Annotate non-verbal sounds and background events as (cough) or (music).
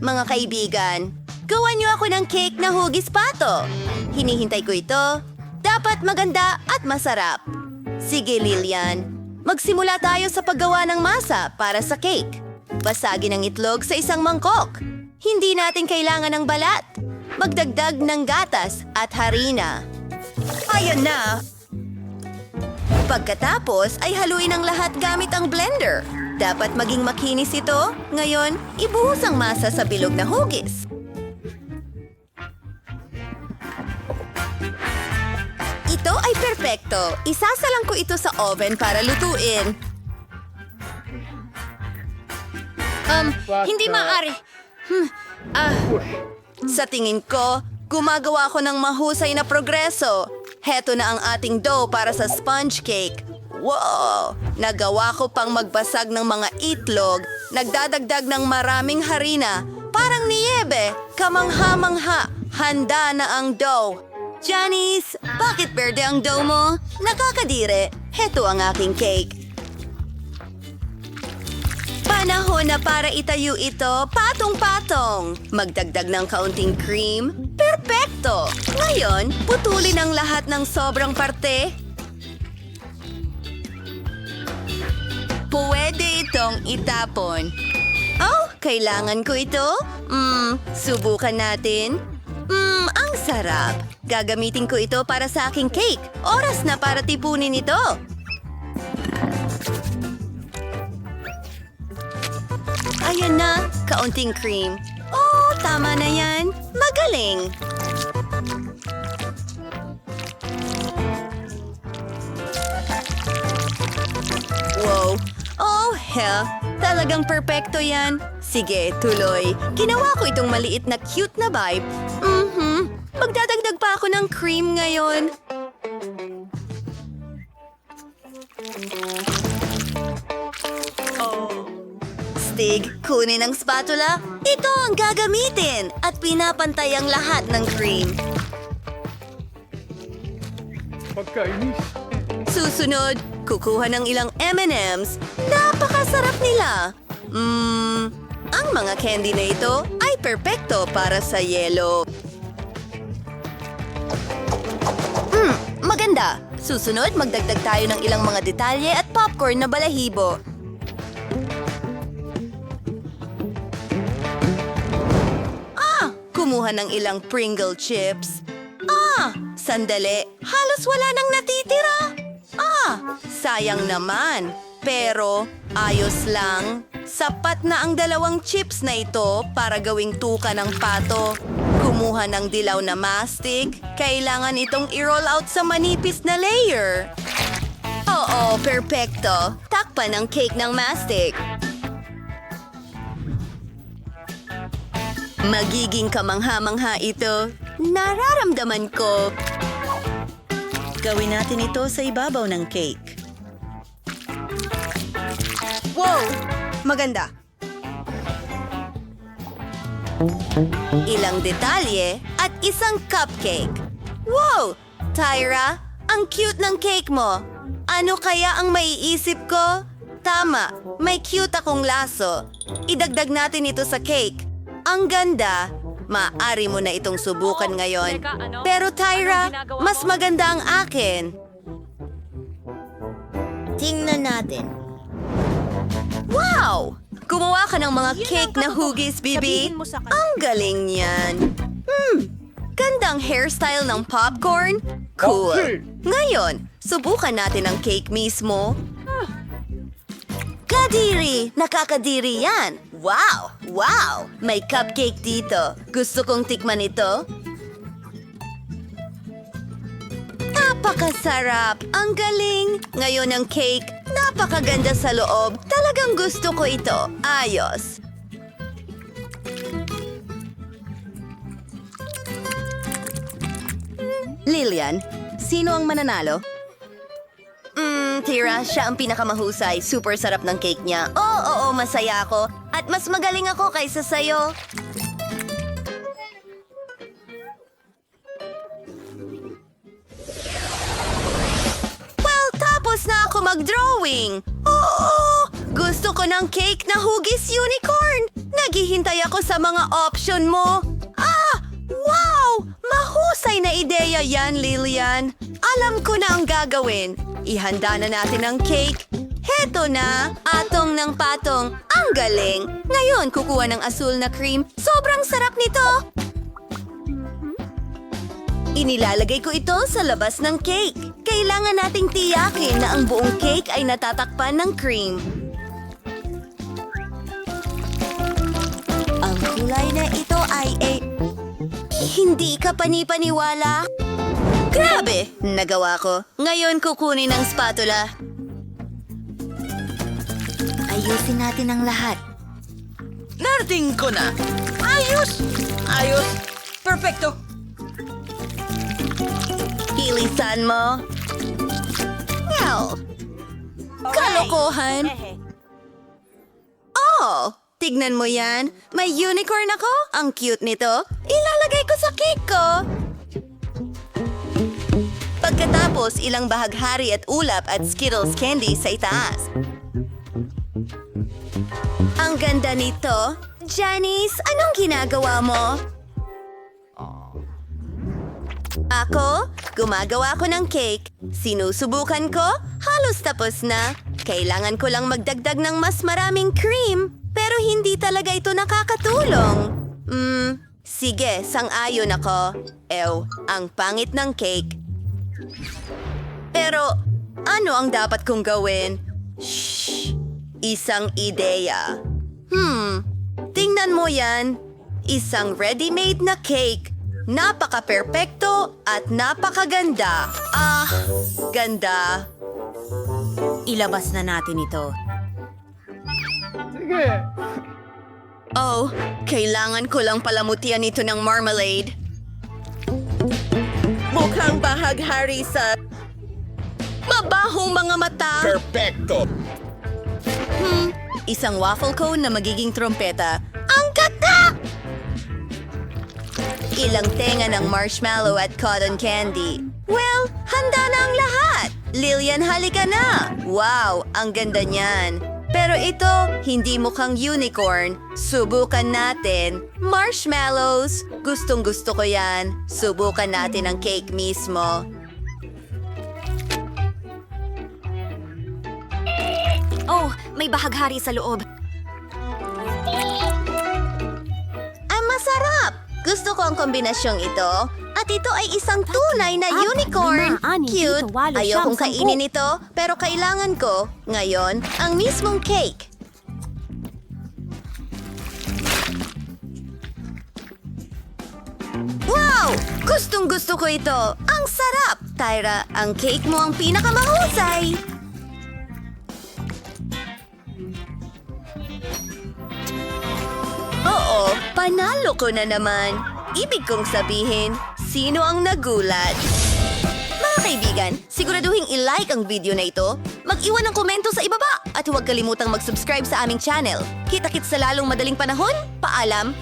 mga kaibigan. Gawan niyo ako ng cake na hugis pato. Hinihintay ko ito. Dapat maganda at masarap. Sige, Lilian. Magsimula tayo sa paggawa ng masa para sa cake. Basagin ang itlog sa isang mangkok. Hindi natin kailangan ng balat. Magdagdag ng gatas at harina. Ayun na! Pagkatapos ay haluin ang lahat gamit ang blender. Dapat maging makinis ito. Ngayon, ibuhos ang masa sa bilog na hugis. Ito ay perpekto. Isasalang ko ito sa oven para lutuin. Um, hindi maaari. Hmm. Ah, sa tingin ko, gumagawa ko ng mahusay na progreso. Heto na ang ating dough para sa sponge cake. Wow! Nagawa ko pang magbasag ng mga itlog, nagdadagdag ng maraming harina, parang niyebe, kamangha-mangha, handa na ang dough. Janice, bakit berde ang dough mo? Nakakadire. Heto ang aking cake. Panahon na para itayo ito patong-patong. Magdagdag ng kaunting cream. Perpekto! Ngayon, putulin ang lahat ng sobrang parte. Pwede itong itapon. Oh, kailangan ko ito? Hmm, subukan natin. Hmm, ang sarap. Gagamitin ko ito para sa aking cake. Oras na para tipunin ito. Ayan na, kaunting cream. Oh, tama na yan. Magaling. Hell. Talagang perpekto yan. Sige, tuloy. Ginawa ko itong maliit na cute na vibe. Mhm. Magdadagdag pa ako ng cream ngayon. Stig, kunin ang spatula. Ito ang gagamitin at pinapantay ang lahat ng cream. Pagkainis. Susunod, kukuha ng ilang M&M's. Napakasarap nila. Mmm, ang mga candy na ito ay perpekto para sa yelo. Hmm, maganda. Susunod, magdagdag tayo ng ilang mga detalye at popcorn na balahibo. Ah, kumuha ng ilang Pringle chips. Ah, sandali. Halos wala nang natitira. Sayang naman. Pero, ayos lang. Sapat na ang dalawang chips na ito para gawing tuka ng pato. Kumuha ng dilaw na mastic. Kailangan itong i-roll out sa manipis na layer. Oo, perpekto. Takpan ang cake ng mastic. Magiging kamangha-mangha ito. Nararamdaman ko. Gawin natin ito sa ibabaw ng cake. Wow! Maganda. Ilang detalye at isang cupcake. Wow! Tyra, ang cute ng cake mo. Ano kaya ang maiisip ko? Tama, may cute akong laso. Idagdag natin ito sa cake. Ang ganda. Maari mo na itong subukan ngayon. Teka, ano? Pero Tyra, mas maganda ang akin. Tingnan natin. Wow! Gumawa ka ng mga cake na hugis, Bibi. Ang galing niyan. Hmm, gandang hairstyle ng popcorn. Cool. Ngayon, subukan natin ang cake mismo. Kadiri! Nakakadiri yan! Wow! Wow! May cupcake dito. Gusto kong tikman ito. Napakasarap! Ang galing! Ngayon ang cake, napakaganda sa loob. Talagang gusto ko ito. Ayos. Lilian, sino ang mananalo? Mm, Tira, siya ang pinakamahusay. Super sarap ng cake niya. Oo, oo, masaya ako. At mas magaling ako kaysa sa'yo. Well, tapos na ako mag-drawing. Oo! Gusto ko ng cake na hugis unicorn. Naghihintay ako sa mga option mo. Ah! Wow! Mahusay na ideya yan, Lilian. Alam ko na ang gagawin. Ihanda na natin ang cake. Heto na, atong ng patong. Ang galing! Ngayon, kukuha ng asul na cream. Sobrang sarap nito! Inilalagay ko ito sa labas ng cake. Kailangan nating tiyakin na ang buong cake ay natatakpan ng cream. Ang kulay na ito ay eh... Hindi ka panipaniwala? Grabe! Nagawa ko. Ngayon kukunin ang spatula. Ayusin natin ang lahat. Narating ko na. Ayos! Ayos! Perfecto! Ilisan mo. Well, kalokohan. Oh, tignan mo yan. May unicorn ako. Ang cute nito. Ilalagay ko sa cake ko. Pagkatapos, ilang bahaghari at ulap at Skittles candy sa itaas. Ang ganda nito. Janice, anong ginagawa mo? Ako, gumagawa ko ng cake. Sinusubukan ko, halos tapos na. Kailangan ko lang magdagdag ng mas maraming cream, pero hindi talaga ito nakakatulong. Hmm, sige, sang-ayon ako. Ew, ang pangit ng cake. Pero, ano ang dapat kong gawin? Shh, isang ideya. Hmm, tingnan mo yan. Isang ready-made na cake. Napaka-perpekto at napakaganda. Ah, ganda. Ilabas na natin ito. Sige. Oh, kailangan ko lang palamutian ito ng marmalade. Mukhang bahaghari sa... Mabahong mga mata. Perfecto! Hmm, (laughs) isang waffle cone na magiging trompeta. Ang ganda! Ilang tenga ng marshmallow at cotton candy. Well, handa na ang lahat! Lilian, halika na! Wow, ang ganda niyan. Pero ito, hindi mukhang unicorn. Subukan natin. Marshmallows. Gustong gusto ko yan. Subukan natin ang cake mismo. Oh, may bahaghari sa loob. Ang masarap! Gusto ko ang kombinasyong ito. At ito ay isang tunay na unicorn. Cute. Ayokong kainin ito, pero kailangan ko, ngayon, ang mismong cake. Wow! Gustong gusto ko ito. Ang sarap! Tyra, ang cake mo ang pinakamahusay. Panalo ko na naman. Ibig kong sabihin, sino ang nagulat? Mga kaibigan, siguraduhin i-like ang video na ito, mag-iwan ng komento sa ibaba, at huwag kalimutang mag-subscribe sa aming channel. Kita-kits sa lalong madaling panahon, paalam,